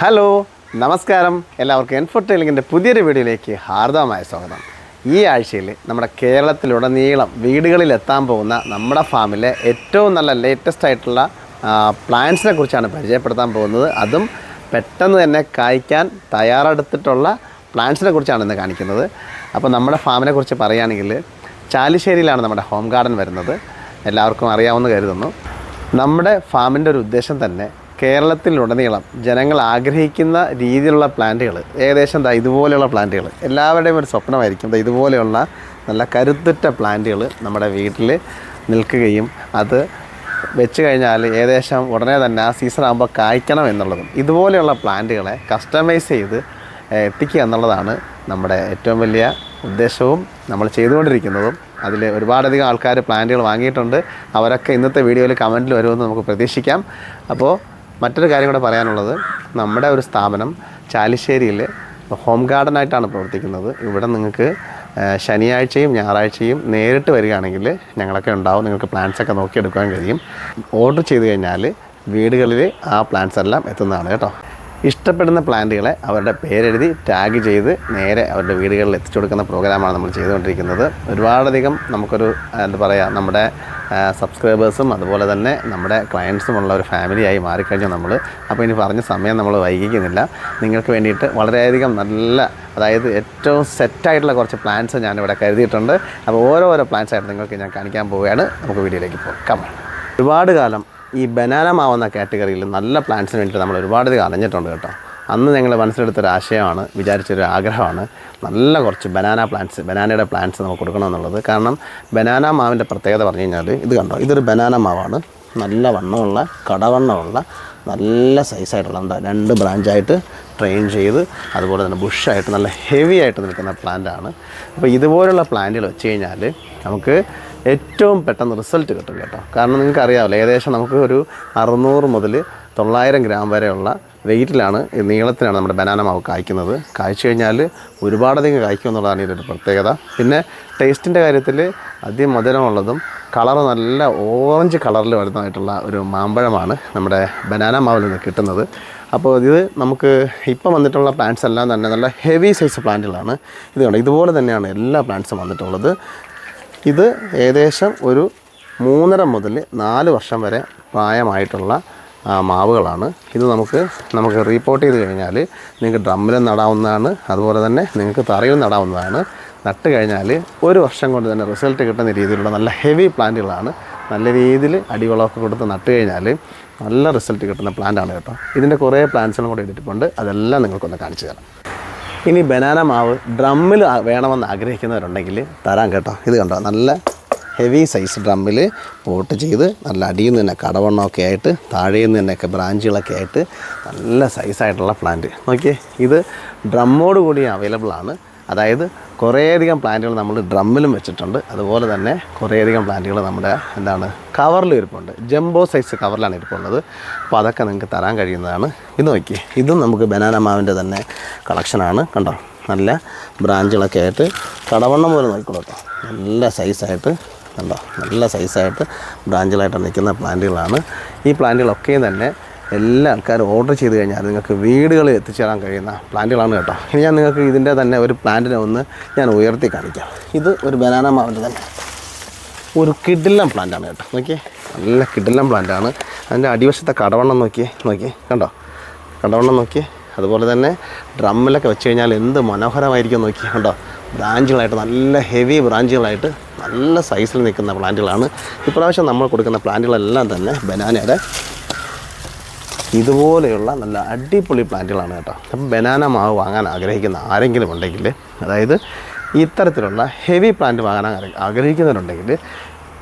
Hello നമസ്കാരം. എല്ലാവർക്കും എൻഫോർട്ടൈലിങ്ങിന്റെ പുതിയൊരു വീഡിയോയിലേക്ക് ഹാർദവമായ സ്വാഗതം. ഈ ആഴ്ചയിൽ നമ്മുടെ കേരളത്തിലുടനീളം വീടുകളിൽ എത്താൻ പോകുന്ന നമ്മുടെ ഫാമിലെ ഏറ്റവും നല്ല ലേറ്റസ്റ്റ് ആയിട്ടുള്ള പ്ലാന്റ്സിനെ കുറിച്ചാണ് പരിചയപ്പെടുത്താൻ പോകുന്നത്. അതും പെട്ടെന്ന് തന്നെ കായ്ക്കാൻ തയ്യാറെടുത്തിട്ടുള്ള പ്ലാന്റ്സിനെ കുറിച്ചാണ് ഇന്ന് കാണിക്കുന്നത്. അപ്പോൾ നമ്മുടെ ഫാമിനെ കുറിച്ച് പറയുകയാണെങ്കിൽ ചാലിശ്ശേരിയിലാണ് നമ്മുടെ ഹോം ഗാർഡൻ വരുന്നത്. എല്ലാവർക്കും അറിയാവുന്ന കരുതുന്നു. നമ്മുടെ ഫാമിന്റെ ഒരു ഉദ്ദേശം തന്നെ കേരളത്തിലുടനീളം ജനങ്ങൾ ആഗ്രഹിക്കുന്ന രീതിയിലുള്ള പ്ലാന്റുകൾ ഏകദേശം ദാ ഇതുപോലെയുള്ള പ്ലാന്റുകൾ എല്ലാവരുടെയും ഒരു സ്വപ്നമായിരിക്കും. ഇതുപോലെയുള്ള നല്ല കരുത്തുറ്റ പ്ലാന്റുകൾ നമ്മുടെ വീട്ടിൽ നിൽക്കുകയും അത് വെച്ച് കഴിഞ്ഞാൽ ഏകദേശം ഉടനെ തന്നെ ആ സീസൺ ആകുമ്പോൾ കായ്ക്കണം എന്നുള്ളതും ഇതുപോലെയുള്ള പ്ലാന്റുകളെ കസ്റ്റമൈസ് ചെയ്ത് എത്തിക്കുക എന്നുള്ളതാണ് നമ്മുടെ ഏറ്റവും വലിയ ഉദ്ദേശവും നമ്മൾ ചെയ്തുകൊണ്ടിരിക്കുന്നതും. അതിൽ ഒരുപാടധികം ആൾക്കാർ പ്ലാന്റുകൾ വാങ്ങിയിട്ടുണ്ട്. അവരൊക്കെ ഇന്നത്തെ വീഡിയോയിൽ കമന്റിൽ വരുമെന്ന് നമുക്ക് പ്രതീക്ഷിക്കാം. അപ്പോൾ മറ്റൊരു കാര്യം കൂടെ പറയാനുള്ളത്. നമ്മുടെ ഒരു സ്ഥാപനം ചാലിശ്ശേരിയിൽ ഹോം ഗാർഡനായിട്ടാണ് പ്രവർത്തിക്കുന്നത്. ഇവിടെ നിങ്ങൾക്ക് ശനിയാഴ്ചയും ഞായറാഴ്ചയും നേരിട്ട് വരികയാണെങ്കിൽ ഞങ്ങളൊക്കെ ഉണ്ടാവും. നിങ്ങൾക്ക് പ്ലാന്റ്സ് ഒക്കെ നോക്കിയെടുക്കാൻ കഴിയും. ഓർഡർ ചെയ്ത് കഴിഞ്ഞാൽ വീടുകളിൽ ആ പ്ലാന്റ്സ് എല്ലാം എത്തുന്നതാണ് കേട്ടോ. ഇഷ്ടപ്പെടുന്ന പ്ലാന്റുകളെ അവരുടെ പേരെഴുതി ടാഗ് ചെയ്ത് നേരെ അവരുടെ വീടുകളിൽ എത്തിച്ചു കൊടുക്കുന്ന പ്രോഗ്രാമാണ് നമ്മൾ ചെയ്തുകൊണ്ടിരിക്കുന്നത്. ഒരുപാടധികം നമുക്കൊരു എന്താ പറയുക നമ്മുടെ സബ്സ്ക്രൈബേഴ്സും അതുപോലെ തന്നെ നമ്മുടെ ക്ലയൻസും ഉള്ള ഒരു ഫാമിലിയായി മാറിക്കഴിഞ്ഞു നമ്മൾ. അപ്പോൾ ഇനി പറഞ്ഞ സമയം നമ്മൾ വൈകിക്കുന്നില്ല. നിങ്ങൾക്ക് വേണ്ടിയിട്ട് വളരെയധികം നല്ല അതായത് ഏറ്റവും സെറ്റായിട്ടുള്ള കുറച്ച് പ്ലാൻസ് ഞാനിവിടെ കരുതിയിട്ടുണ്ട്. അപ്പോൾ ഓരോ ഓരോ പ്ലാൻസ് ആയിട്ട് നിങ്ങൾക്ക് ഞാൻ കാണിക്കാൻ പോവുകയാണ്. നമുക്ക് വീഡിയോയിലേക്ക് പോകാം. ഒരുപാട് കാലം ഈ ബനാന മാവുന്ന കാറ്റഗറിയിൽ നല്ല പ്ലാന്റ്സിന് വേണ്ടിയിട്ട് നമ്മൾ ഒരുപാട് ഇത് അറിഞ്ഞിട്ടുണ്ട് കേട്ടോ. അന്ന് ഞങ്ങൾ മനസ്സിലെടുത്തൊരു ആശയമാണ് വിചാരിച്ചൊരു ആഗ്രഹമാണ്. നല്ല കുറച്ച് ബനാന പ്ലാന്റ്സ് ബനാനയുടെ പ്ലാന്റ്സ് നമുക്ക് കൊടുക്കണമെന്നുള്ളത് കാരണം ബനാന മാവിന്റെ പ്രത്യേകത പറഞ്ഞു കഴിഞ്ഞാൽ ഇത് കണ്ടോ? ഇതൊരു ബനാന മാവാണ്. നല്ല വണ്ണമുള്ള കടവണ്ണമുള്ള നല്ല സൈസായിട്ടുള്ള എന്താ രണ്ട് ബ്രാഞ്ചായിട്ട് ട്രെയിൻ ചെയ്ത് അതുപോലെ തന്നെ ബുഷായിട്ട് നല്ല ഹെവി ആയിട്ട് നിൽക്കുന്ന പ്ലാന്റാണ് അപ്പോൾ ഇതുപോലുള്ള പ്ലാന്റുകൾ വെച്ച് കഴിഞ്ഞാൽ നമുക്ക് ഏറ്റവും പെട്ടെന്ന് റിസൾട്ട് കിട്ടും കേട്ടോ. കാരണം നിങ്ങൾക്ക് അറിയാമല്ലോ ഏകദേശം നമുക്ക് ഒരു അറുന്നൂറ് മുതൽ തൊള്ളായിരം ഗ്രാം വരെയുള്ള വെയിറ്റിലാണ് നീളത്തിലാണ് നമ്മുടെ ബനാന മാവ് കായ്ക്കുന്നത്. കായ്ച്ചു കഴിഞ്ഞാൽ ഒരുപാടധികം കായ്ക്കും എന്നുള്ളതാണ് ഇതിന്റെ പ്രത്യേകത. പിന്നെ ടേസ്റ്റിന്റെ കാര്യത്തിൽ അതിമധുരമുള്ളതും കളർ നല്ല ഓറഞ്ച് കളറിൽ വരുന്നതായിട്ടുള്ള ഒരു മാമ്പഴമാണ് നമ്മുടെ ബനാന മാവിൽ നിന്ന് കിട്ടുന്നത്. അപ്പോൾ ഇത് നമുക്ക് ഇപ്പം വന്നിട്ടുള്ള പ്ലാന്റ്സ് എല്ലാം തന്നെ നല്ല ഹെവി സൈസ് പ്ലാന്റുകളാണ് ഇത് ഇതുപോലെ തന്നെയാണ് എല്ലാ പ്ലാന്റ്സും വന്നിട്ടുള്ളത്. ഇത് ഏകദേശം ഒരു മൂന്നര മുതൽ നാല് വർഷം വരെ പ്രായമായിട്ടുള്ള മാവുകളാണ്. ഇത് നമുക്ക് നമുക്ക് റീപ്പോർട്ട് ചെയ്ത് കഴിഞ്ഞാൽ നിങ്ങൾക്ക് ഡ്രമ്മിലും നടാവുന്നതാണ്. അതുപോലെ തന്നെ നിങ്ങൾക്ക് തറയിൽ നടാവുന്നതാണ്. നട്ട് കഴിഞ്ഞാൽ ഒരു വർഷം കൊണ്ട് തന്നെ റിസൾട്ട് കിട്ടുന്ന രീതിയിലുള്ള നല്ല ഹെവി പ്ലാന്റുകളാണ് നല്ല രീതിയിൽ അടിവളമൊക്കെ കൊടുത്ത് നട്ട് കഴിഞ്ഞാൽ നല്ല റിസൾട്ട് കിട്ടുന്ന പ്ലാന്റാണ് കേട്ടോ. ഇതിന്റെ കുറേ പ്ലാന്റ്സുകളും കൂടെ ഇട്ടിട്ടുണ്ട് അതെല്ലാം നിങ്ങൾക്കൊന്ന് കാണിച്ചു തരാം. ഇനി ബനാന മാവ് ഡ്രമ്മിൽ വേണമെന്ന് ആഗ്രഹിക്കുന്നവരുണ്ടെങ്കിൽ തരാം കേട്ടോ. ഇത് കണ്ടോ? നല്ല ഹെവി സൈസ് ഡ്രമ്മിൽ പോട്ട് ചെയ്ത് നല്ല അടിയിൽ നിന്ന് തന്നെ കടവണ്ണമൊക്കെ ആയിട്ട് താഴേന്ന് നിന്ന് തന്നെയൊക്കെ ബ്രാഞ്ചുകളൊക്കെ ആയിട്ട് നല്ല സൈസായിട്ടുള്ള പ്ലാന്റ് നോക്കിയേ ഇത് ഡ്രമ്മോട് കൂടി അവൈലബിൾ ആണ്. അതായത് കുറേയധികം പ്ലാന്റുകൾ നമ്മൾ ഡ്രമ്മിലും വെച്ചിട്ടുണ്ട്. അതുപോലെ തന്നെ കുറേയധികം പ്ലാന്റുകൾ നമ്മുടെ എന്താണ് കവറിൽ ഇരിപ്പുണ്ട്. ജംബോ സൈസ് കവറിലാണ് ഇരിപ്പുള്ളത്. അപ്പോൾ അതൊക്കെ നിങ്ങൾക്ക് തരാൻ കഴിയുന്നതാണ്. ഇത് നോക്കി ഇതും നമുക്ക് ബനാന മാവിന്റെ തന്നെ കളക്ഷനാണ് കണ്ടോ? നല്ല ബ്രാഞ്ചുകളൊക്കെ ആയിട്ട് കടവണ്ണം പോലെ നോക്കിക്കോളൂ നല്ല സൈസായിട്ട് കണ്ടോ? നല്ല സൈസായിട്ട് ബ്രാഞ്ചുകളായിട്ട് നിൽക്കുന്ന പ്ലാന്റുകളാണ്. ഈ പ്ലാന്റുകളൊക്കെയും തന്നെ എല്ലാ ആൾക്കാരും ഓർഡർ ചെയ്ത് കഴിഞ്ഞാൽ നിങ്ങൾക്ക് വീടുകളിൽ എത്തിച്ചേരാൻ കഴിയുന്ന പ്ലാന്റുകളാണ് കേട്ടോ. ഇനി ഞാൻ നിങ്ങൾക്ക് ഇതിന്റെ തന്നെ ഒരു പ്ലാന്റിനെ ഒന്ന് ഞാൻ ഉയർത്തി കാണിക്കാം. ഇത് ഒരു ബനാന മാവിന്റെ തന്നെ. ഒരു കിഡിലം പ്ലാന്റാണ് കേട്ടോ. നോക്കിയേ. നല്ല കിഡിലം പ്ലാന്റാണ് അതിന്റെ അടിവശത്തെ കടവണ്ണം നോക്കിയേ. നോക്കിയേ. കണ്ടോ? കടവണ്ണം നോക്കിയേ. അതുപോലെ തന്നെ ഡ്രമ്മിലൊക്കെ വെച്ച് കഴിഞ്ഞാൽ എന്ത് മനോഹരമായിരിക്കും നോക്കിയേ. കണ്ടോ? ബ്രാഞ്ചുകളായിട്ട് നല്ല ഹെവി ബ്രാഞ്ചുകളായിട്ട് നല്ല സൈസിൽ നിൽക്കുന്ന പ്ലാന്റുകളാണ് ഇപ്രാവശ്യം നമ്മൾ കൊടുക്കുന്ന പ്ലാന്റുകളെല്ലാം തന്നെ ബനാനയുടെ ഇതുപോലെയുള്ള നല്ല അടിപൊളി പ്ലാന്റുകളാണ് കേട്ടോ. അപ്പം ബനാന മാവ് വാങ്ങാൻ ആഗ്രഹിക്കുന്ന ആരെങ്കിലും ഉണ്ടെങ്കിൽ അതായത് ഇത്തരത്തിലുള്ള ഹെവി പ്ലാന്റ് വാങ്ങാൻ ആഗ്ര- ആഗ്രഹിക്കുന്നവരുണ്ടെങ്കിൽ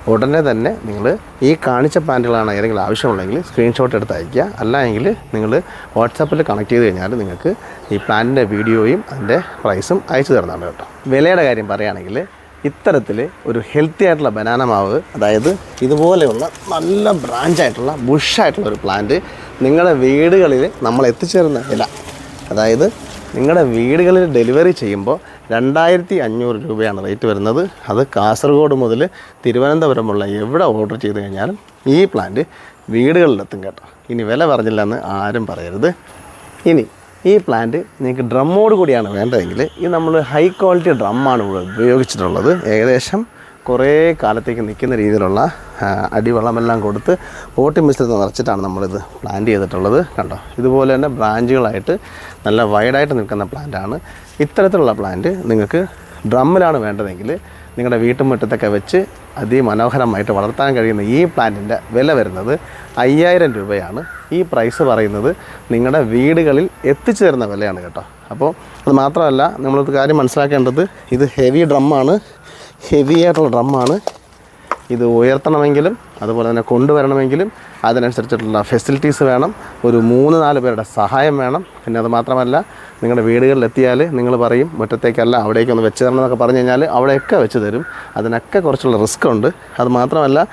ഉടനെ തന്നെ നിങ്ങൾ ഈ കാണിച്ച പ്ലാന്റുകളാണ് ഏതെങ്കിലും ആവശ്യമുണ്ടെങ്കിൽ സ്ക്രീൻഷോട്ട് എടുത്ത് അയയ്ക്കുക. അല്ല എങ്കിൽ നിങ്ങൾ വാട്സാപ്പിൽ കണക്ട് ചെയ്ത് കഴിഞ്ഞാൽ നിങ്ങൾക്ക് ഈ പ്ലാന്റിന്റെ വീഡിയോയും അതിന്റെ പ്രൈസും അയച്ചു തരുന്നതാണ് കേട്ടോ. വിലയുടെ കാര്യം പറയുകയാണെങ്കിൽ ഇത്തരത്തിൽ ഒരു ഹെൽത്തി ആയിട്ടുള്ള ബനാന മാവ് അതായത് ഇതുപോലെയുള്ള നല്ല ബ്രാഞ്ചായിട്ടുള്ള ബുഷായിട്ടുള്ള ഒരു പ്ലാന്റ് നിങ്ങളുടെ വീടുകളിൽ നമ്മൾ എത്തിച്ചേരുന്ന വില അതായത് നിങ്ങളുടെ വീടുകളിൽ ഡെലിവറി ചെയ്യുമ്പോൾ രണ്ടായിരത്തി അഞ്ഞൂറ് രൂപയാണ് റേറ്റ് വരുന്നത്. അത് കാസർഗോഡ് മുതൽ തിരുവനന്തപുരമുള്ള എവിടെ ഓർഡർ ചെയ്ത് കഴിഞ്ഞാലും ഈ പ്ലാന്റ് വീടുകളിലെത്തും കേട്ടോ. ഇനി വില പറഞ്ഞില്ലെന്ന് ആരും പറയരുത്. ഇനി ഈ പ്ലാന്റ് നിങ്ങൾക്ക് ഡ്രമ്മോട് കൂടിയാണ് വേണ്ടതെങ്കിൽ ഈ നമ്മൾ ഹൈ ക്വാളിറ്റി ഡ്രമ്മാണ് ഉപയോഗിച്ചിട്ടുള്ളത്. ഏകദേശം കുറേ കാലത്തേക്ക് നിൽക്കുന്ന രീതിയിലുള്ള അടിവെള്ളമെല്ലാം കൊടുത്ത് പോട്ടി മിശ്രിതം നിറച്ചിട്ടാണ് നമ്മളിത് പ്ലാന്റ് ചെയ്തിട്ടുള്ളത്. കണ്ടോ? ഇതുപോലെ തന്നെ ബ്രാഞ്ചുകളായിട്ട് നല്ല വൈഡായിട്ട് നിൽക്കുന്ന പ്ലാന്റാണ് ഇത്തരത്തിലുള്ള പ്ലാന്റ് നിങ്ങൾക്ക് ഡ്രമ്മിലാണ് വേണ്ടതെങ്കിൽ നിങ്ങളുടെ വീട്ടുമുറ്റത്തൊക്കെ വെച്ച് അതിമനോഹരമായിട്ട് വളർത്താൻ കഴിയുന്ന ഈ പ്ലാന്റിന്റെ വില വരുന്നത് അയ്യായിരം രൂപയാണ്. ഈ പ്രൈസ് പറയുന്നത് നിങ്ങളുടെ വീടുകളിൽ എത്തിച്ചു തരുന്ന വിലയാണ് കേട്ടോ. അപ്പോൾ അത് മാത്രമല്ല നമ്മളത് കാര്യം മനസ്സിലാക്കേണ്ടത് ഇത് ഹെവി ഡ്രമ്മാണ് ഹെവി ആയിട്ടുള്ള ഡ്രമ്മാണ് ഇത് ഉയർത്തണമെങ്കിലും അതുപോലെ തന്നെ കൊണ്ടുവരണമെങ്കിലും അതിനനുസരിച്ചിട്ടുള്ള ഫെസിലിറ്റീസ് വേണം. ഒരു മൂന്ന് നാല് പേരുടെ സഹായം വേണം. പിന്നെ അത് മാത്രമല്ല നിങ്ങളുടെ വീടുകളിലെത്തിയാൽ നിങ്ങൾ പറയും മുറ്റത്തേക്കല്ല അവിടേക്കൊന്ന് വെച്ച് തരണം എന്നൊക്കെ പറഞ്ഞു കഴിഞ്ഞാൽ അവിടെയൊക്കെ വെച്ച് തരും. അതിനൊക്കെ കുറച്ചുള്ള റിസ്ക് ഉണ്ട്. അത് മാത്രമല്ല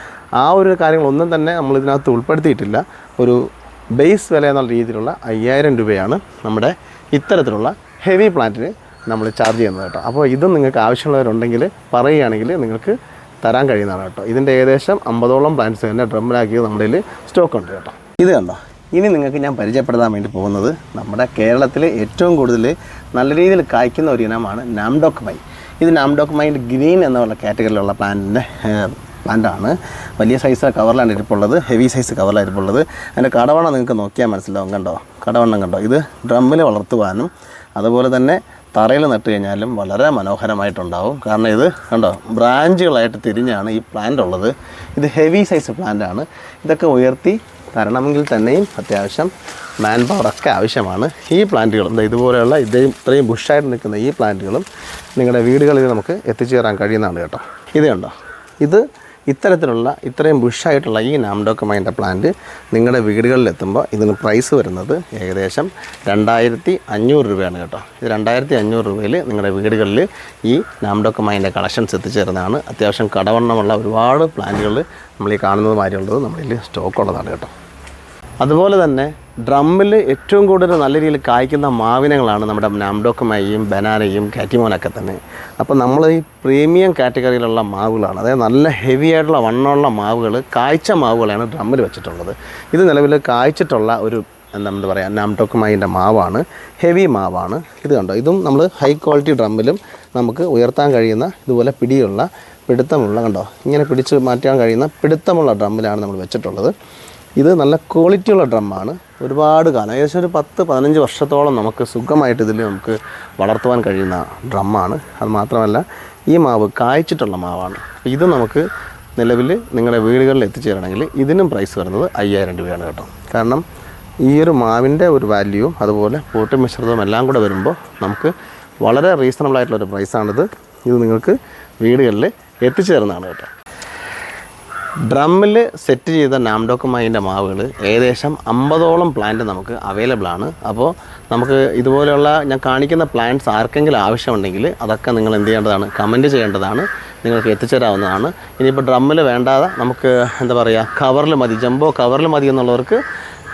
ആ ഒരു കാര്യങ്ങളൊന്നും തന്നെ നമ്മൾ ഇതിനകത്ത് ഉൾപ്പെടുത്തിയിട്ടില്ല. ഒരു ബേസ് വില എന്നുള്ള രീതിയിലുള്ള അയ്യായിരം രൂപയാണ് നമ്മുടെ ഇത്തരത്തിലുള്ള ഹെവി പ്ലാന്റിന് നമ്മൾ ചാർജ് ചെയ്യുന്നത് കേട്ടോ. അപ്പോൾ ഇതും നിങ്ങൾക്ക് ആവശ്യമുള്ളവരുണ്ടെങ്കിൽ പറയുകയാണെങ്കിൽ നിങ്ങൾക്ക് തരാൻ കഴിയുന്നതാണ് കേട്ടോ. ഇതിന്റെ ഏകദേശം അമ്പതോളം പ്ലാന്റ്സ് തന്നെ ഡ്രമ്മിലാക്കി നമ്മുടെ കയ്യിൽ സ്റ്റോക്ക് ഉണ്ട് കേട്ടോ. ഇത് കണ്ടോ? ഇനി നിങ്ങൾക്ക് ഞാൻ പരിചയപ്പെടുത്താൻ വേണ്ടി പോകുന്നത് നമ്മുടെ കേരളത്തിൽ ഏറ്റവും കൂടുതൽ നല്ല രീതിയിൽ കായ്ക്കുന്ന ഒരു ഇനമാണ് നാംഡോക്ക് മൈ ഇത് നാംഡോക്ക് മൈ ഗ്രീൻ എന്നുള്ള കാറ്റഗറിയിലുള്ള പ്ലാന്റിന്റെ പ്ലാന്റാണ് വലിയ സൈസ് കവറിലാണ് ഇരിപ്പുള്ളത് ഹെവി സൈസ് കവറിലാണ് ഇരിപ്പുള്ളത് അതിന്റെ കടവണ്ണം നിങ്ങൾക്ക് നോക്കിയാൽ മനസ്സിലാവും കണ്ടോ? കടവണ്ണം കണ്ടോ? ഇത് ഡ്രമ്മിൽ വളർത്തുവാനും അതുപോലെ തന്നെ തറയിൽ നട്ട് കഴിഞ്ഞാലും വളരെ മനോഹരമായിട്ടുണ്ടാവും. കാരണം ഇത് കണ്ടോ ബ്രാഞ്ചുകളായിട്ട് തിരിഞ്ഞാണ് ഈ പ്ലാന്റ് ഉള്ളത്. ഇത് ഹെവി സൈസ് പ്ലാന്റ് ആണ്. ഇതൊക്കെ ഉയർത്തി തരണമെങ്കിൽ തന്നെയും അത്യാവശ്യം മാൻ ഒക്കെ ആവശ്യമാണ്. ഈ പ്ലാന്റുകളും ഇതുപോലെയുള്ള ഇതേ ഇത്രയും ബുഷായിട്ട് നിൽക്കുന്ന ഈ പ്ലാന്റുകളും നിങ്ങളുടെ വീടുകളിൽ നമുക്ക് എത്തിച്ചേരാൻ കഴിയുന്നതാണ് കേട്ടോ. ഇത് കണ്ടോ ഇത് ഇത്തരത്തിലുള്ള ഇത്രയും ബുഷായിട്ടുള്ള ഈ നാംഡോക്കമൈന്റെ പ്ലാന്റ് നിങ്ങളുടെ വീടുകളിലെത്തുമ്പോൾ ഇതിന് പ്രൈസ് വരുന്നത് ഏകദേശം രണ്ടായിരത്തി അഞ്ഞൂറ് രൂപയാണ് കേട്ടോ. ഇത് രണ്ടായിരത്തി അഞ്ഞൂറ് രൂപയിൽ നിങ്ങളുടെ വീടുകളിൽ ഈ നാംഡോക്കമൈന്റെ കളക്ഷൻസ് എത്തിച്ചേരുന്നതാണ്. അത്യാവശ്യം കടവണ്ണമുള്ള ഒരുപാട് പ്ലാന്റുകൾ നമ്മൾ ഈ കാണുന്നത് നമ്മളിൽ സ്റ്റോക്ക് ഉള്ളതാണ് കേട്ടോ. അതുപോലെ തന്നെ ഡ്രമ്മിൽ ഏറ്റവും കൂടുതൽ നല്ല രീതിയിൽ കായ്ക്കുന്ന മാവിനങ്ങളാണ് നമ്മുടെ നാംഡോക്കമയും ബനാനയും കാറ്റിമോനൊക്കെ തന്നെ. അപ്പോൾ നമ്മൾ ഈ പ്രീമിയം കാറ്റഗറിയിലുള്ള മാവുകളാണ്. അതായത് നല്ല ഹെവി ആയിട്ടുള്ള വണ്ണമുള്ള മാവുകൾ കായ്ച്ച മാവുകളാണ് ഡ്രമ്മിൽ വെച്ചിട്ടുള്ളത്. ഇത് നിലവിൽ കായ്ച്ചിട്ടുള്ള ഒരു എന്താ പറയുക നാംഡോക്കമൈന്റെ മാവാണ്. ഹെവി മാവാണ്. ഇത് കണ്ടോ? ഇതും നമ്മൾ ഹൈ ക്വാളിറ്റി ഡ്രമ്മിലും നമുക്ക് ഉയർത്താൻ കഴിയുന്ന ഇതുപോലെ പിടിയുള്ള പിടുത്തമുള്ള കണ്ടോ? ഇങ്ങനെ പിടിച്ച് മാറ്റാൻ കഴിയുന്ന പിടുത്തമുള്ള ഡ്രമ്മിലാണ് നമ്മൾ വെച്ചിട്ടുള്ളത്. ഇത് നല്ല ക്വാളിറ്റിയുള്ള ഡ്രമ്മാണ്. ഒരുപാട് കാലം ഏകദേശം ഒരു പത്ത് പതിനഞ്ച് വർഷത്തോളം നമുക്ക് സുഖമായിട്ട് ഇതിൽ നമുക്ക് വളർത്തുവാൻ കഴിയുന്ന ഡ്രമ്മാണ്. അത് മാത്രമല്ല ഈ മാവ് കായ്ച്ചിട്ടുള്ള മാവാണ്. ഇത് നമുക്ക് നിലവിൽ നിങ്ങളുടെ വീടുകളിൽ എത്തിച്ചേരണമെങ്കിൽ ഇതിനും പ്രൈസ് വരുന്നത് അയ്യായിരം രൂപയാണ് കേട്ടോ. കാരണം ഈ ഒരു മാവിന്റെ ഒരു വാല്യൂവും അതുപോലെ പോട്ട് മിശ്രിതവും എല്ലാം കൂടെ വരുമ്പോൾ നമുക്ക് വളരെ റീസണബിൾ ആയിട്ടുള്ള ഒരു പ്രൈസാണിത് ഇത് നിങ്ങൾക്ക് വീടുകളിൽ എത്തിച്ചു തരുന്നതാണ് കേട്ടോ. ഡ്രമ്മിൽ സെറ്റ് ചെയ്ത നാംഡോക്കുമായിന്റെ മാവുകൾ ഏകദേശം അമ്പതോളം പ്ലാന്റ് നമുക്ക് അവൈലബിൾ ആണ്. അപ്പോൾ നമുക്ക് ഇതുപോലെയുള്ള ഞാൻ കാണിക്കുന്ന പ്ലാന്റ്സ് ആർക്കെങ്കിലും ആവശ്യമുണ്ടെങ്കിൽ അതൊക്കെ നിങ്ങൾ എന്ത് ചെയ്യേണ്ടതാണ് കമന്റ് ചെയ്യേണ്ടതാണ്. നിങ്ങൾക്ക് എത്തിച്ചേരാവുന്നതാണ്. ഇനിയിപ്പോൾ ഡ്രമ്മിൽ വേണ്ടാതെ നമുക്ക് എന്താ പറയുക കവറിൽ മതി. ജംബോ കവറിൽ മതി എന്നുള്ളവർക്ക്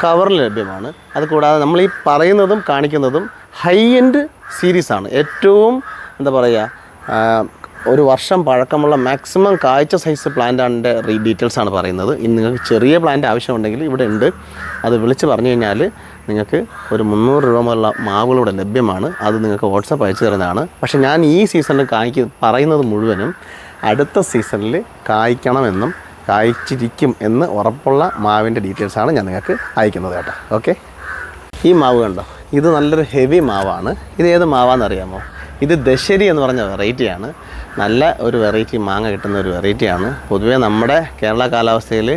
കവറിൽ ലഭ്യമാണ്. അതുകൂടാതെ നമ്മൾ ഈ പറയുന്നതും കാണിക്കുന്നതും ഹൈ എൻഡ് സീരീസാണ് ഏറ്റവും എന്താ പറയുക ഒരു വർഷം പഴക്കമുള്ള മാക്സിമം കാഴ്ച സൈസ് പ്ലാന്റാണിന്റെ റീ ഡീറ്റെയിൽസ് ആണ് പറയുന്നത്. ഇനി നിങ്ങൾക്ക് ചെറിയ പ്ലാന്റ് ആവശ്യമുണ്ടെങ്കിൽ ഇവിടെ ഉണ്ട്. അത് വിളിച്ച് പറഞ്ഞു കഴിഞ്ഞാൽ നിങ്ങൾക്ക് ഒരു മുന്നൂറ് രൂപ മുതലുള്ള മാവുകളൂടെ ലഭ്യമാണ്. അത് നിങ്ങൾക്ക് വാട്സപ്പ് അയച്ചു തരുന്നതാണ്. പക്ഷേ ഞാൻ ഈ സീസണിൽ കായ്ക്ക് പറയുന്നത് മുഴുവനും അടുത്ത സീസണിൽ കായ്ക്കണമെന്നും കായ്ച്ചിരിക്കും എന്ന് ഉറപ്പുള്ള മാവിന്റെ ഡീറ്റെയിൽസാണ് ഞാൻ നിങ്ങൾക്ക് അയക്കുന്നത് കേട്ടോ. ഓക്കെ ഈ മാവ് കണ്ടോ? ഇത് നല്ലൊരു ഹെവി മാവാണ്. ഇത് ഏത് മാവാണെന്നറിയാമോ ഇത് ദശരി എന്ന് പറഞ്ഞ വെറൈറ്റിയാണ് നല്ല ഒരു വെറൈറ്റി മാങ്ങ കിട്ടുന്ന ഒരു വെറൈറ്റിയാണ് പൊതുവേ നമ്മുടെ കേരള കാലാവസ്ഥയിൽ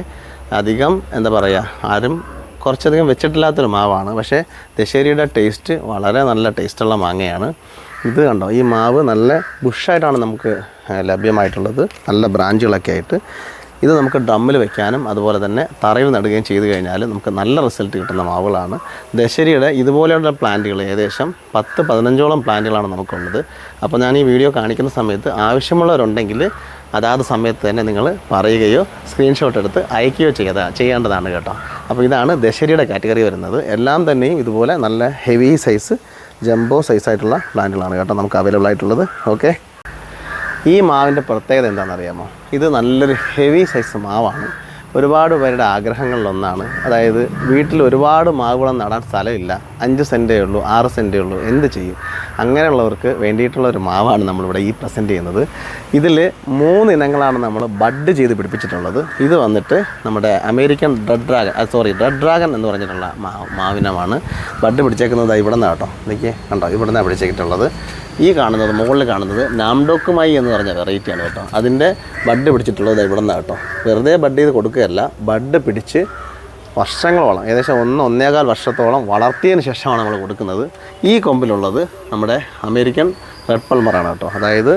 അധികം എന്താ പറയുക ആരും കുറച്ചധികം വെച്ചിട്ടില്ലാത്തൊരു മാവാണ്. പക്ഷേ ദശേരിയുടെ ടേസ്റ്റ് വളരെ നല്ല ടേസ്റ്റുള്ള മാങ്ങയാണ്. ഇത് കണ്ടോ ഈ മാവ് നല്ല ബുഷായിട്ടാണ് നമുക്ക് ലഭ്യമായിട്ടുള്ളത്. നല്ല ബ്രാഞ്ചുകളൊക്കെ ആയിട്ട്. ഇത് നമുക്ക് ഡമ്മിൽ വെക്കാനും അതുപോലെ തന്നെ തറയിൽ നടുകയും ചെയ്തു കഴിഞ്ഞാൽ നമുക്ക് നല്ല റിസൾട്ട് കിട്ടുന്ന മാവുകളാണ്. ദശരിയുടെ ഇതുപോലെയുള്ള പ്ലാന്റുകൾ ഏകദേശം പത്ത് പതിനഞ്ചോളം പ്ലാന്റുകളാണ് നമുക്കുള്ളത്. അപ്പോൾ ഞാൻ ഈ വീഡിയോ കാണിക്കുന്ന സമയത്ത് ആവശ്യമുള്ളവരുണ്ടെങ്കിൽ അതാത് സമയത്ത് തന്നെ നിങ്ങൾ പറയുകയോ സ്ക്രീൻഷോട്ട് എടുത്ത് അയക്കുകയോ ചെയ്ത ചെയ്യേണ്ടതാണ് കേട്ടോ. അപ്പോൾ ഇതാണ് ദശരിയുടെ കാറ്റഗറി വരുന്നത്. എല്ലാം തന്നെയും ഇതുപോലെ നല്ല ഹെവി സൈസ് ജംബോ സൈസായിട്ടുള്ള പ്ലാന്റുകളാണ് കേട്ടോ നമുക്ക് അവൈലബിൾ ആയിട്ടുള്ളത് ഓക്കെ? ഈ മാവിന്റെ പ്രത്യേകത എന്താണെന്ന് അറിയാമോ ഇത് നല്ലൊരു ഹെവി സൈസ് മാവാണ്. ഒരുപാട് പേരുടെ ആഗ്രഹങ്ങളിലൊന്നാണ്. അതായത് വീട്ടിൽ ഒരുപാട് മാവുളം നടാൻ സ്ഥലമില്ല. അഞ്ച് സെന്റേ ഉള്ളൂ ആറ് സെന്റേ ഉള്ളൂ എന്ത് ചെയ്യും? അങ്ങനെയുള്ളവർക്ക് വേണ്ടിയിട്ടുള്ള ഒരു മാവാണ് നമ്മളിവിടെ ഈ പ്രസന്റ് ചെയ്യുന്നത്. ഇതിൽ മൂന്ന് ഇനങ്ങളാണ് നമ്മൾ ബഡ് ചെയ്ത് പിടിപ്പിച്ചിട്ടുള്ളത്. ഇത് വന്നിട്ട് നമ്മുടെ American dread dragon sorry dread dragon എന്ന് പറഞ്ഞിട്ടുള്ള മാവ് മാവിനമാണ് ബഡ് പിടിച്ചേക്കുന്നത് ഇവിടെ നിന്നാണ് കേട്ടോ. എനിക്ക് കണ്ടോ? ഇവിടെ നിന്നാണ് പിടിച്ചേക്കിട്ടുള്ളത്. ഈ കാണുന്നത് മുകളിൽ കാണുന്നത് നാംഡോക്കുമായി എന്ന് പറഞ്ഞ വെറൈറ്റിയാണ് കേട്ടോ. അതിന്റെ ബഡ് പിടിച്ചിട്ടുള്ളത് ഇവിടെ നിന്നാണ് കേട്ടോ. വെറുതെ ബഡ് ചെയ്ത് കൊടുക്കുകയല്ല ബഡ് പിടിച്ച് വർഷങ്ങളോളം ഏകദേശം ഒന്ന് ഒന്നേകാൽ വർഷത്തോളം വളർത്തിയതിന് ശേഷമാണ് നമ്മൾ കൊടുക്കുന്നത്. ഈ കൊമ്പിലുള്ളത് നമ്മുടെ അമേരിക്കൻ റെഡ് പൾമറാണ് കേട്ടോ. അതായത്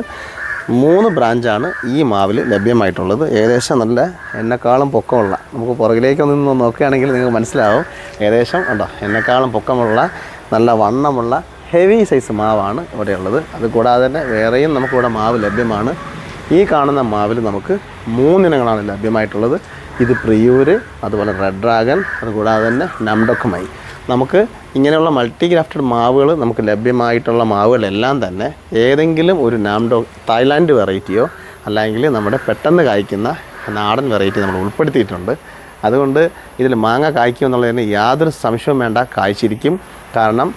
മൂന്ന് ബ്രാഞ്ചാണ് ഈ മാവിൽ ലഭ്യമായിട്ടുള്ളത്. ഏകദേശം നല്ല എന്നെക്കാളും പൊക്കമുള്ള നമുക്ക് പുറകിലേക്ക് നിന്ന് നോക്കുകയാണെങ്കിൽ നിങ്ങൾക്ക് മനസ്സിലാവും. ഏകദേശം ഉണ്ടോ എന്നെക്കാളും പൊക്കമുള്ള നല്ല വണ്ണമുള്ള ഹെവി സൈസ് മാവാണ് ഇവിടെയുള്ളത്. അത് കൂടാതെ തന്നെ വേറെയും നമുക്കിവിടെ മാവ് ലഭ്യമാണ്. ഈ കാണുന്ന മാവിൽ നമുക്ക് മൂന്നിനങ്ങളാണ് ലഭ്യമായിട്ടുള്ളത്. ഇത് പ്രിയൂര് അതുപോലെ റെഡ് ഡ്രാഗൺ അതുകൂടാതെ തന്നെ നംഡൊക്കുമായി നമുക്ക് ഇങ്ങനെയുള്ള മൾട്ടി ഗ്രാഫ്റ്റഡ് മാവുകൾ നമുക്ക് ലഭ്യമായിട്ടുള്ള മാവുകളെല്ലാം തന്നെ ഏതെങ്കിലും ഒരു നാംഡോ തായ്ലാൻഡ് വെറൈറ്റിയോ അല്ലെങ്കിൽ നമ്മുടെ പെട്ടെന്ന് കായ്ക്കുന്ന നാടൻ വെറൈറ്റി നമ്മൾ ഉൾപ്പെടുത്തിയിട്ടുണ്ട്. അതുകൊണ്ട് ഇതിൽ മാങ്ങ കായ്ക്കും എന്നുള്ളതിന് യാതൊരു സംശയവും വേണ്ട കായ്ച്ചിരിക്കും. കാരണം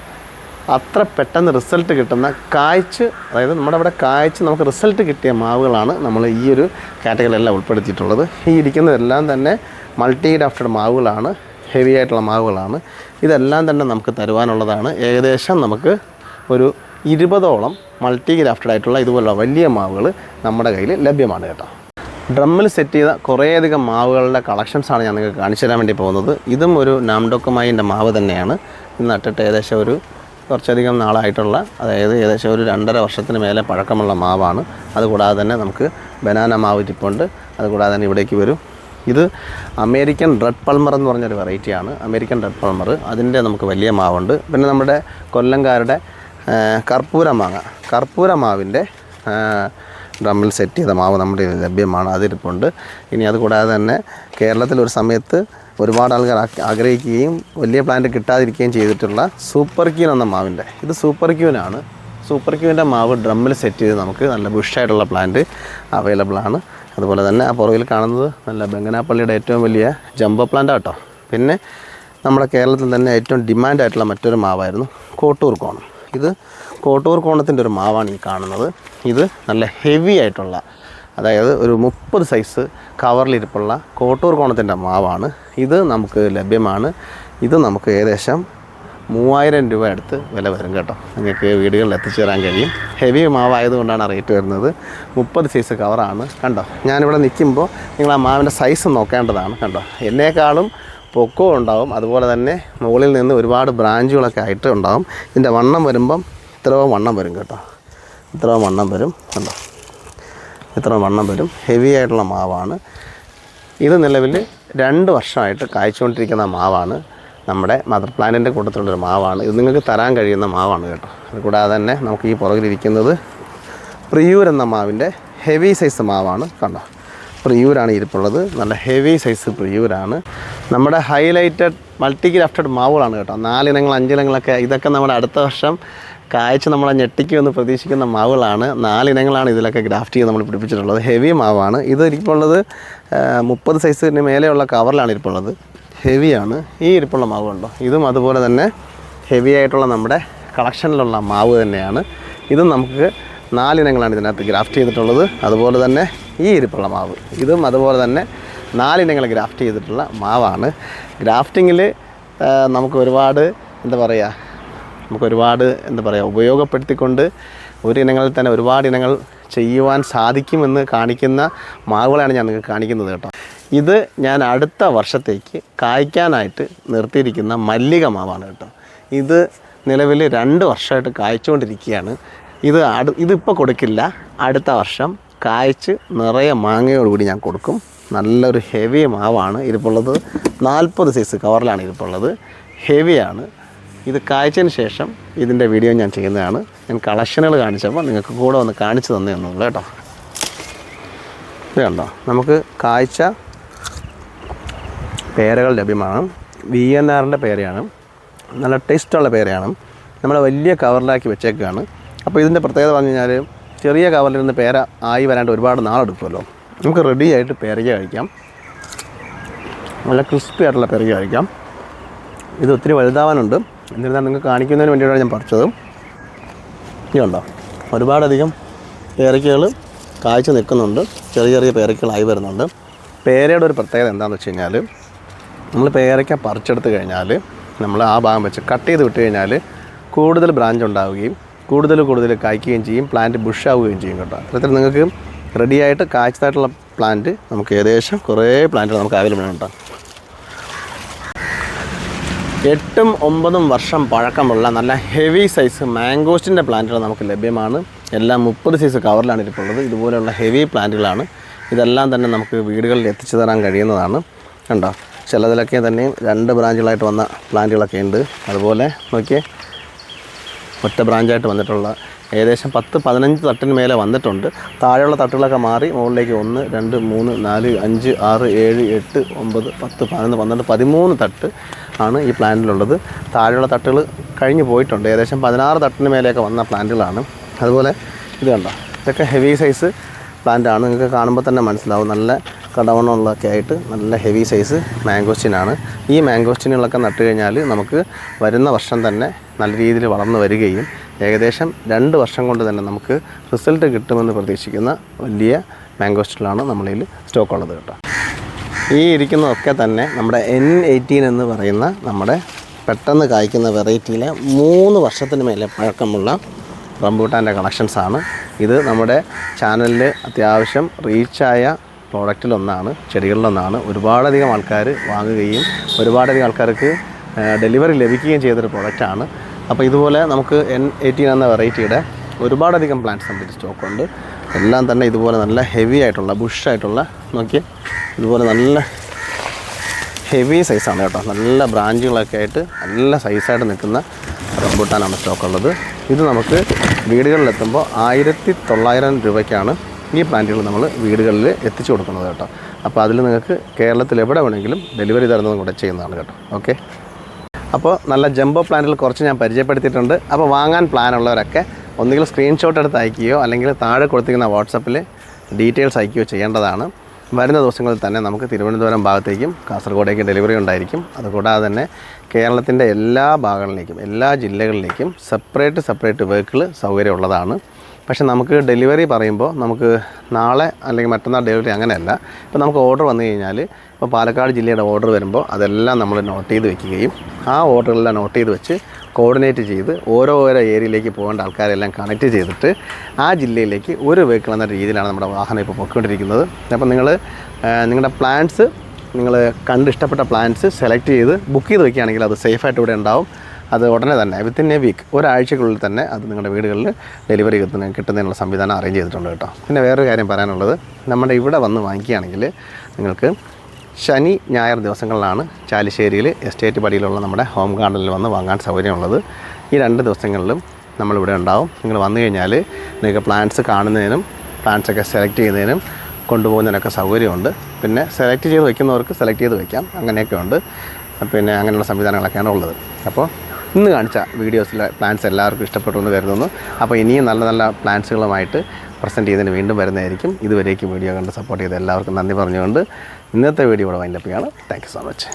അത്ര പെട്ടെന്ന് റിസൾട്ട് കിട്ടുന്ന കായ്ച്ച് അതായത് നമ്മുടെ അവിടെ കായ്ച്ച് നമുക്ക് റിസൾട്ട് കിട്ടിയ മാവുകളാണ് നമ്മൾ ഈ ഒരു കാറ്റഗറിയിലെല്ലാം ഉൾപ്പെടുത്തിയിട്ടുള്ളത്. ഈ ഇരിക്കുന്നതെല്ലാം തന്നെ മൾട്ടി ഗ്രാഫ്റ്റഡ് മാവുകളാണ് ഹെവി ആയിട്ടുള്ള മാവുകളാണ്. ഇതെല്ലാം തന്നെ നമുക്ക് തരുവാനുള്ളതാണ്. ഏകദേശം നമുക്ക് ഒരു ഇരുപതോളം മൾട്ടി ഗ്രാഫ്റ്റഡ് ആയിട്ടുള്ള ഇതുപോലുള്ള വലിയ മാവുകൾ നമ്മുടെ കയ്യിൽ ലഭ്യമാണ് കേട്ടോ. ഡ്രമ്മിൽ സെറ്റ് ചെയ്ത കുറേയധികം മാവുകളുടെ കളക്ഷൻസാണ് ഞാൻ നിങ്ങൾക്ക് കാണിച്ചു തരാൻ വേണ്ടി പോകുന്നത്. ഇതും ഒരു നാംഡോക്കുമായിന്റെ മാവ് തന്നെയാണ്. ഇന്ന് നട്ടിട്ട് ഏകദേശം ഒരു കുറച്ചധികം നാളായിട്ടുള്ള അതായത് ഏകദേശം ഒരു രണ്ടര വർഷത്തിന് മേലെ പഴക്കമുള്ള മാവാണ്. അതുകൂടാതെ തന്നെ നമുക്ക് ബനാന മാവ് ഇരിപ്പുണ്ട്. അതുകൂടാതെ തന്നെ ഇവിടേക്ക് വരും. ഇത് അമേരിക്കൻ റെഡ് പൾമർ എന്ന് പറഞ്ഞൊരു വെറൈറ്റിയാണ് അമേരിക്കൻ റെഡ് പൾമർ. അതിന്റെ നമുക്ക് വലിയ മാവുണ്ട്. പിന്നെ നമ്മുടെ കൊല്ലംകാരുടെ കർപ്പൂര മാങ്ങ. കർപ്പൂര മാവിന്റെ ഡ്രമ്മിൽ സെറ്റ് ചെയ്ത മാവ് നമ്മുടെ ലഭ്യമാണ്. അതിരിപ്പുണ്ട്. ഇനി അതുകൂടാതെ തന്നെ കേരളത്തിൽ ഒരു സമയത്ത് ഒരുപാട് ആൾക്കാർ ആഗ്രഹിക്കുകയും വലിയ പ്ലാന്റ് കിട്ടാതിരിക്കുകയും ചെയ്തിട്ടുള്ള സൂപ്പർ ക്യൂൻ എന്ന മാവിന്റെ. ഇത് സൂപ്പർ ക്യൂനാണ് സൂപ്പർ ക്യൂവിന്റെ മാവ് ഡ്രമ്മിൽ സെറ്റ് ചെയ്ത് നമുക്ക് നല്ല ബുഷായിട്ടുള്ള പ്ലാന്റ് അവൈലബിൾ ആണ്. അതുപോലെ തന്നെ ആ പുറകിൽ കാണുന്നത് നല്ല ബംഗനാപ്പള്ളിയുടെ ഏറ്റവും വലിയ ജംബോ പ്ലാന്റ് ആട്ടോ. പിന്നെ നമ്മുടെ കേരളത്തിൽ തന്നെ ഏറ്റവും ഡിമാൻഡായിട്ടുള്ള മറ്റൊരു മാവായിരുന്നു കോട്ടൂർ കോണം. ഇത് കോട്ടൂർ കോണത്തിന്റെ ഒരു മാവാണ് ഈ കാണുന്നത്. ഇത് നല്ല ഹെവി ആയിട്ടുള്ള അതായത് ഒരു മുപ്പത് സൈസ് കവറിലിരിപ്പുള്ള കോട്ടൂർ കോണത്തിന്റെ മാവാണ്. ഇത് നമുക്ക് ലഭ്യമാണ്. ഇത് നമുക്ക് ഏകദേശം മൂവായിരം രൂപ അടുത്ത് വില വരും കേട്ടോ. നിങ്ങൾക്ക് വീടുകളിൽ എത്തിച്ചു തരാൻ കഴിയും. ഹെവി മാവായതുകൊണ്ടാണ് റേറ്റ് വരുന്നത്. മുപ്പത് സൈസ് കവറാണ്. കണ്ടോ? ഞാനിവിടെ നിൽക്കുമ്പോൾ നിങ്ങൾ ആ മാവിന്റെ സൈസ് നോക്കേണ്ടതാണ് കണ്ടോ? എന്നേക്കാളും പൊക്കവും ഉണ്ടാവും. അതുപോലെ തന്നെ മുകളിൽ നിന്ന് ഒരുപാട് ബ്രാഞ്ചുകളൊക്കെ ആയിട്ട് ഉണ്ടാവും. ഇതിന്റെ വണ്ണം വരുമ്പം ഇത്രയോ വണ്ണം വരും കേട്ടോ. ഇത്രയോ വണ്ണം വരും. കണ്ടോ? ഇത്ര വണ്ണം വരും? ഹെവി ആയിട്ടുള്ള മാവാണ്. ഇത് നിലവിൽ രണ്ട് വർഷമായിട്ട് കായ്ച്ചുകൊണ്ടിരിക്കുന്ന മാവാണ്. നമ്മുടെ മദർ പ്ലാന്റിന്റെ കൂട്ടത്തിലുള്ളൊരു മാവാണ്. ഇത് നിങ്ങൾക്ക് തരാൻ കഴിയുന്ന മാവാണ് കേട്ടോ. അതുകൂടാതെ തന്നെ നമുക്ക് ഈ പുറകിലിരിക്കുന്നത് പ്രിയൂർ എന്ന മാവിന്റെ ഹെവി സൈസ് മാവാണ് കണ്ടോ. പ്രിയൂരാണ് ഇരിപ്പുള്ളത്. നല്ല ഹെവി സൈസ് പ്രിയൂരാണ്. നമ്മുടെ ഹൈലൈറ്റഡ് മൾട്ടി ഗ്രാഫ്റ്റഡ് മാവുകളാണ് കേട്ടോ. നാലിനങ്ങൾ അഞ്ചിനങ്ങളൊക്കെ ഇതൊക്കെ നമ്മുടെ അടുത്ത വർഷം കായ്ച്ച് നമ്മളെ ഞെട്ടിക്കുമെന്ന് പ്രതീക്ഷിക്കുന്ന മാവുകളാണ്. നാലിനങ്ങളാണ് ഇതിലൊക്കെ ഗ്രാഫ്റ്റ് ചെയ്ത് നമ്മൾ പിടിപ്പിച്ചിട്ടുള്ളത്. ഹെവി മാവാണ്. ഇത് ഇരിപ്പുള്ളത് മുപ്പത് സൈസിന് മേലെയുള്ള കവറിലാണ് ഇരിപ്പുള്ളത്. ഹെവിയാണ്. ഈ ഇരിപ്പുള്ള മാവ് കണ്ടോ? ഇതും അതുപോലെ തന്നെ ഹെവി ആയിട്ടുള്ള നമ്മുടെ കളക്ഷനിലുള്ള മാവ് തന്നെയാണ്. ഇതും നമുക്ക് നാലിനങ്ങളാണ് ഇതിനകത്ത് ഗ്രാഫ്റ്റ് ചെയ്തിട്ടുള്ളത്. അതുപോലെ തന്നെ ഈ ഇരിപ്പുള്ള മാവ്. ഇതും അതുപോലെ തന്നെ നാലിനങ്ങൾ ഗ്രാഫ്റ്റ് ചെയ്തിട്ടുള്ള മാവാണ്. ഗ്രാഫ്റ്റിങ്ങിൽ നമുക്ക് ഒരുപാട് എന്താ പറയുക നമുക്ക് ഒരുപാട് എന്താ പറയുക ഉപയോഗപ്പെടുത്തിക്കൊണ്ട് ഒരു ഇനങ്ങളിൽ തന്നെ ഒരുപാട് ഇനങ്ങൾ ചെയ്യുവാൻ സാധിക്കുമെന്ന് കാണിക്കുന്ന മാവുകളാണ് ഞാൻ നിങ്ങൾക്ക് കാണിക്കുന്നത് കേട്ടോ. ഇത് ഞാൻ അടുത്ത വർഷത്തേക്ക് കായ്ക്കാനായിട്ട് നിർത്തിയിരിക്കുന്ന മല്ലിക മാവാണ് കേട്ടോ. ഇത് നിലവിൽ രണ്ട് വർഷമായിട്ട് കായ്ച്ചുകൊണ്ടിരിക്കുകയാണ്. ഇത് അടു ഇതിപ്പോൾ കൊടുക്കില്ല. അടുത്ത വർഷം കായ്ച്ച് നിറയെ മാങ്ങയോടുകൂടി ഞാൻ കൊടുക്കും. നല്ലൊരു ഹെവി മാവാണ്. ഇരിപ്പുള്ളത് നാൽപ്പത് സൈസ് കവറിലാണ് ഇരിപ്പുള്ളത്. ഹെവിയാണ്. ഇത് കായ്ച്ചതിന് ശേഷം ഇതിന്റെ വീഡിയോ ഞാൻ ചെയ്യുന്നതാണ്. ഞാൻ കളക്ഷനുകൾ കാണിച്ചപ്പോൾ നിങ്ങൾക്ക് കൂടെ ഒന്ന് കാണിച്ചു തന്നേ ഒന്നുള്ളൂ കേട്ടോ. ഇത് കണ്ടോ? നമുക്ക് കാഴ്ച പേരകൾ ലഭ്യമാണ്. വി എൻ ആറിന്റെ പേരയാണ്. നല്ല ടേസ്റ്റുള്ള പേരയാണ്. നമ്മൾ വലിയ കവറിലാക്കി വെച്ചേക്കുകയാണ് അപ്പോൾ ഇതിന്റെ പ്രത്യേകത പറഞ്ഞു കഴിഞ്ഞാൽ ചെറിയ കവറിൽ നിന്ന് പേര ആയി വരാണ്ട് ഒരുപാട് നാളെടുക്കുമല്ലോ. നമുക്ക് റെഡി ആയിട്ട് പേരയ്ക്ക കഴിക്കാം. നല്ല ക്രിസ്പി ആയിട്ടുള്ള പെരകി കഴിക്കാം. ഇത് ഒത്തിരി വലുതാവാനുണ്ട്. എന്നിരുന്നാൽ നിങ്ങൾക്ക് കാണിക്കുന്നതിന് വേണ്ടിയിട്ടാണ് ഞാൻ പറിച്ചത്. ഇനിയുണ്ടോ ഒരുപാടധികം പേരയ്ക്കകൾ കാഴ്ച നിൽക്കുന്നുണ്ട്. ചെറിയ ചെറിയ പേരയ്ക്കകളായി വരുന്നുണ്ട്. പേരയുടെ ഒരു പ്രത്യേകത എന്താണെന്ന് വെച്ച് കഴിഞ്ഞാൽ നമ്മൾ പേരയ്ക്ക പറിച്ചെടുത്ത് കഴിഞ്ഞാൽ നമ്മൾ ആ ഭാഗം വെച്ച് കട്ട് ചെയ്ത് വിട്ട് കഴിഞ്ഞാൽ കൂടുതൽ ബ്രാഞ്ച് ഉണ്ടാവുകയും കൂടുതൽ കൂടുതൽ കായ്ക്കുകയും ചെയ്യും പ്ലാന്റ് ബുഷ് ആവുകയും ചെയ്യും കേട്ടോ. അത്തരത്തിൽ നിങ്ങൾക്ക് റെഡിയായിട്ട് കാഴ്ചതായിട്ടുള്ള പ്ലാന്റ് നമുക്ക് ഏകദേശം കുറേ പ്ലാന്റുകൾ നമുക്ക് അവൈലബിൾ ആണ് കേട്ടോ. എട്ടും ഒമ്പതും വർഷം പഴക്കമുള്ള നല്ല ഹെവി സൈസ് മാംഗോസ്റ്റിന്റെ പ്ലാന്റുകൾ നമുക്ക് ലഭ്യമാണ്. എല്ലാം മുപ്പത് സൈസ് കവറിലാണ് ഇരിപ്പുള്ളത്. ഇതുപോലെയുള്ള ഹെവി പ്ലാന്റുകളാണ്. ഇതെല്ലാം തന്നെ നമുക്ക് വീടുകളിൽ എത്തിച്ചു തരാൻ കഴിയുന്നതാണ്. കണ്ടോ? ചിലതിലൊക്കെ തന്നെയും രണ്ട് ബ്രാഞ്ചുകളായിട്ട് വന്ന പ്ലാന്റുകളൊക്കെ ഉണ്ട്. അതുപോലെ നോക്കിയേ ഒറ്റ ബ്രാഞ്ചായിട്ട് വന്നിട്ടുള്ള ഏകദേശം പത്ത് പതിനഞ്ച് തട്ടിന് മേലെ വന്നിട്ടുണ്ട്. താഴെയുള്ള തട്ടുകളൊക്കെ മാറി മുകളിലേക്ക് ഒന്ന് രണ്ട് മൂന്ന് നാല് അഞ്ച് ആറ് ഏഴ് എട്ട് ഒമ്പത് പത്ത് പതിനൊന്ന് പന്ത്രണ്ട് പതിമൂന്ന് തട്ട് ആണ് ഈ പ്ലാന്റിലുള്ളത്. താഴെയുള്ള തട്ടുകൾ കഴിഞ്ഞ് പോയിട്ടുണ്ട്. ഏകദേശം പതിനാറ് തട്ടിന് മേലെയൊക്കെ വന്ന പ്ലാന്റുകളാണ്. അതുപോലെ ഇത് കണ്ടോ? ഇതൊക്കെ ഹെവി സൈസ് പ്ലാന്റ് ആണ് നിങ്ങൾക്ക് കാണുമ്പോൾ തന്നെ മനസ്സിലാവും. നല്ല കടവണ്ണമുള്ളതൊക്കെ ആയിട്ട് നല്ല ഹെവി സൈസ് മാംഗോസ്റ്റിനാണ് ഈ മാംഗോസ്റ്റിനുകളൊക്കെ നട്ട് കഴിഞ്ഞാൽ നമുക്ക് വരുന്ന വർഷം തന്നെ നല്ല രീതിയിൽ വളർന്നു വരികയും ഏകദേശം രണ്ട് വർഷം കൊണ്ട് തന്നെ നമുക്ക് റിസൾട്ട് കിട്ടുമെന്ന് പ്രതീക്ഷിക്കുന്ന വലിയ മാംഗോസ്റ്റിലാണ് നമ്മളിൽ സ്റ്റോക്ക് ഉള്ളത് കേട്ടോ. ഈ ഇരിക്കുന്നതൊക്കെ തന്നെ നമ്മുടെ എൻ എയ്റ്റീൻ എന്ന് പറയുന്ന നമ്മുടെ പെട്ടെന്ന് കായ്ക്കുന്ന വെറൈറ്റിയിലെ മൂന്ന് വർഷത്തിന് മേലെ പഴക്കമുള്ള റംബൂട്ടാന്റെ കളക്ഷൻസാണ് ഇത് നമ്മുടെ ചാനലിൽ അത്യാവശ്യം റീച്ചായ പ്രോഡക്റ്റിലൊന്നാണ് ചെടികളിലൊന്നാണ് ഒരുപാടധികം ആൾക്കാർ വാങ്ങുകയും ഒരുപാടധികം ആൾക്കാർക്ക് ഡെലിവറി ലഭിക്കുകയും ചെയ്തൊരു പ്രോഡക്റ്റാണ് അപ്പോൾ ഇതുപോലെ നമുക്ക് എൻ എയ്റ്റീൻ എന്ന വെറൈറ്റിയുടെ ഒരുപാടധികം പ്ലാന്റ്സ് നമ്മുടെ സ്റ്റോക്കുണ്ട് എല്ലാം തന്നെ ഇതുപോലെ നല്ല ഹെവി ആയിട്ടുള്ള ബുഷായിട്ടുള്ള നോക്കി ഇതുപോലെ നല്ല ഹെവി സൈസാണ് കേട്ടോ. നല്ല ബ്രാഞ്ചുകളൊക്കെ ആയിട്ട് നല്ല സൈസായിട്ട് നിൽക്കുന്ന റംബൂട്ടാനാണ് സ്റ്റോക്കുള്ളത് ഇത് നമുക്ക് വീടുകളിലെത്തുമ്പോൾ ആയിരത്തി തൊള്ളായിരം രൂപയ്ക്കാണ് ഈ പ്ലാന്റുകൾ നമ്മൾ വീടുകളിൽ എത്തിച്ചു കൊടുക്കുന്നത് കേട്ടോ. അപ്പോൾ അതിൽ നിങ്ങൾക്ക് കേരളത്തിൽ എവിടെ വേണമെങ്കിലും ഡെലിവറി തരുന്നതും കൂടെ ചെയ്യുന്നതാണ് കേട്ടോ. ഓക്കെ? അപ്പോൾ നല്ല ജംബോ പ്ലാന്റുകൾ കുറച്ച് ഞാൻ പരിചയപ്പെടുത്തിയിട്ടുണ്ട്. അപ്പോൾ വാങ്ങാൻ പ്ലാൻ ഉള്ളവരൊക്കെ ഒന്നുകിൽ സ്ക്രീൻഷോട്ട് എടുത്ത് അയക്കുകയോ അല്ലെങ്കിൽ താഴെ കൊടുത്തിരിക്കുന്ന വാട്സപ്പിൽ ഡീറ്റെയിൽസ് അയക്കുകയോ ചെയ്യേണ്ടതാണ്. വരുന്ന ദിവസങ്ങളിൽ തന്നെ നമുക്ക് തിരുവനന്തപുരം ഭാഗത്തേക്കും കാസർഗോഡേക്ക് ഡെലിവറി ഉണ്ടായിരിക്കും. അതുകൂടാതെ തന്നെ കേരളത്തിന്റെ എല്ലാ ഭാഗങ്ങളിലേക്കും എല്ലാ ജില്ലകളിലേക്കും സെപ്പറേറ്റ് സെപ്പറേറ്റ് വെഹിക്കിൾ സൗകര്യമുള്ളതാണ് പക്ഷേ നമുക്ക് ഡെലിവറി പറയുമ്പോൾ നമുക്ക് നാളെ അല്ലെങ്കിൽ മറ്റന്നാൾ ഡെലിവറി അങ്ങനെയല്ല. ഇപ്പോൾ നമുക്ക് ഓർഡർ വന്നു കഴിഞ്ഞാൽ ഇപ്പോൾ പാലക്കാട് ജില്ലയുടെ ഓർഡർ വരുമ്പോൾ അതെല്ലാം നമ്മൾ നോട്ട് ചെയ്ത് വെക്കുകയും ആ ഓർഡറെല്ലാം നോട്ട് ചെയ്ത് വെച്ച് കോർഡിനേറ്റ് ചെയ്ത് ഓരോ ഓരോ ഏരിയയിലേക്ക് പോകേണ്ട ആൾക്കാരെല്ലാം കണക്ട് ചെയ്തിട്ട് ആ ജില്ലയിലേക്ക് ഒരു വെഹിക്കിൾ എന്ന രീതിയിലാണ് നമ്മുടെ വാഹനം ഇപ്പോൾ പൊയ്ക്കൊണ്ടിരിക്കുന്നത്. അപ്പോൾ നിങ്ങൾ നിങ്ങളുടെ പ്ലാൻസ് നിങ്ങൾ കണ്ട് ഇഷ്ടപ്പെട്ട പ്ലാൻസ് സെലക്ട് ചെയ്ത് ബുക്ക് ചെയ്ത് വെക്കുകയാണെങ്കിൽ അത് സേഫായിട്ട് ഇവിടെ ഉണ്ടാവും. അത് ഉടനെ തന്നെ വിത്തിൻ എ വീക്ക് ഒരാഴ്ചക്കുള്ളിൽ തന്നെ അത് നിങ്ങളുടെ വീടുകളിൽ ഡെലിവറി കിട്ടുന്ന കിട്ടുന്നതിനുള്ള സംവിധാനം അറേഞ്ച് ചെയ്തിട്ടുണ്ട് കേട്ടോ. പിന്നെ വേറൊരു കാര്യം പറയാനുള്ളത് നമ്മുടെ ഇവിടെ വന്ന് വാങ്ങിക്കുകയാണെങ്കിൽ നിങ്ങൾക്ക് ശനി ഞായർ ദിവസങ്ങളിലാണ് ചാലിശ്ശേരിയിൽ എസ്റ്റേറ്റ് പടിയിലുള്ള നമ്മുടെ ഹോം ഗാർഡനിൽ വന്ന് വാങ്ങാൻ സൗകര്യമുള്ളത്. ഈ രണ്ട് ദിവസങ്ങളിലും നമ്മളിവിടെ ഉണ്ടാവും. നിങ്ങൾ വന്നു കഴിഞ്ഞാൽ നിങ്ങൾക്ക് പ്ലാന്റ്സ് കാണുന്നതിനും പ്ലാന്റ്സൊക്കെ സെലക്ട് ചെയ്യുന്നതിനും കൊണ്ടുപോകുന്നതിനൊക്കെ സൗകര്യമുണ്ട്. പിന്നെ സെലക്ട് ചെയ്ത് വയ്ക്കുന്നവർക്ക് സെലക്ട് ചെയ്ത് വയ്ക്കാം അങ്ങനെയൊക്കെ ഉണ്ട്. പിന്നെ അങ്ങനെയുള്ള സംവിധാനങ്ങളൊക്കെയാണ് ഉള്ളത്. അപ്പോൾ ഇന്ന് കാണിച്ച വീഡിയോസിലെ പ്ലാൻസ് എല്ലാവർക്കും ഇഷ്ടപ്പെട്ടു എന്ന് കരുതുന്നു. അപ്പോൾ ഇനിയും നല്ല നല്ല പ്ലാൻസുകളുമായിട്ട് പ്രസന്റ് ചെയ്തതിന് വീണ്ടും വരുന്നതായിരിക്കും. ഇതുവരേക്കും വീഡിയോ കണ്ട് സപ്പോർട്ട് ചെയ്ത എല്ലാവർക്കും നന്ദി പറഞ്ഞുകൊണ്ട് ഇന്നത്തെ വീഡിയോ ഇവിടെ വൈൻഡപ്പിയാണ് താങ്ക് സോ മച്ച്